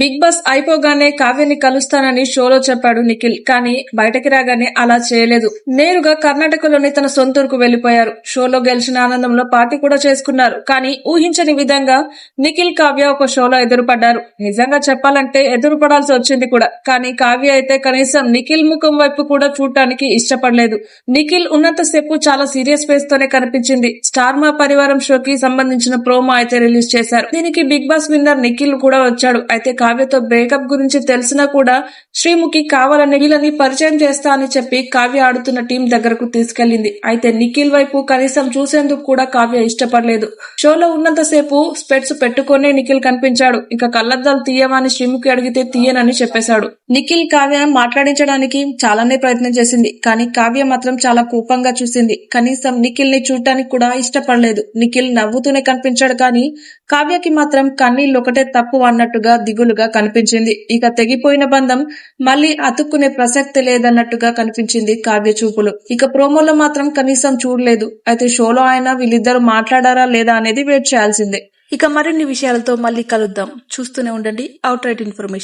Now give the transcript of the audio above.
Big boss అయిపోగానే కావ్యని కలుస్తానని షోలో చెప్పాడు నిఖిల్. కానీ బయటకి రాగానే అలా చేయలేదు. నేరుగా కర్ణాటకలోని తన సొంతూరుకు వెళ్ళిపోయారు షోలో గెలిచిన ఆనందంలో పార్టీ కూడా చేసుకున్నారు. కానీ ఊహించని విధంగా నిఖిల్ కావ్య ఒక షోలో ఎదురుపడ్డారు. నిజంగా చెప్పాలంటే ఎదురుపడాల్సి వచ్చింది కూడా. కానీ కావ్య అయితే కనీసం నిఖిల్ ముఖం వైపు కూడా చూడటానికి ఇష్టపడలేదు. నిఖిల్ ఉన్నంతసేపు చాలా సీరియస్ ఫేస్ తోనే కనిపించింది. స్టార్ మా పరివారం షోకి సంబంధించిన ప్రోమో అయితే రిలీజ్ చేశారు. దీనికి బిగ్ బాస్ విన్నర్ నిఖిల్ కూడా వచ్చాడు. అయితే కావ్యతో బ్రేకప్ గురించి తెలిసినా కూడా శ్రీముఖి కావాలని వీళ్ళని పరిచయం చేస్తా అని చెప్పి కావ్య ఆడుతున్న టీం దగ్గరకు తీసుకెళ్ళింది అయితే నిఖిల్ వైపు కనీసం చూసేందుకు కూడా కావ్య ఇష్టపడలేదు. షోలో ఉన్నంతసేపు స్పెట్స్ పెట్టుకునే నిఖిల్ కనిపించాడు. ఇక కళ్ళద్దాలు తీయమని శ్రీముఖి అడిగితే తీయనని చెప్పేశాడు. నిఖిల్ కావ్య మాట్లాడించడానికి చాలానే ప్రయత్నం చేసింది. కానీ కావ్య మాత్రం చాలా కోపంగా చూసింది. కనీసం నిఖిల్ని చూడటానికి కూడా ఇష్టపడలేదు. నిఖిల్ నవ్వుతూనే కనిపించాడు కానీ కావ్యకి మాత్రం కన్నీళ్ళు ఒకటే తప్పు అన్నట్టుగా దిగులు దిగులుగా కనిపించింది. ఇక తెగిపోయిన బంధం మళ్ళీ అతుక్కునే ప్రసక్తి లేదన్నట్టుగా కనిపించింది కావ్య చూపులు ఇక ప్రోమోలో మాత్రం కనీసం చూడలేదు. అయితే షోలో ఆయన వీళ్ళిద్దరు మాట్లాడారా లేదా అనేది వెయిట్ చేయాల్సిందే. ఇక మరిన్ని విషయాలతో మళ్ళీ కలుద్దాం. చూస్తూనే ఉండండి. Out right information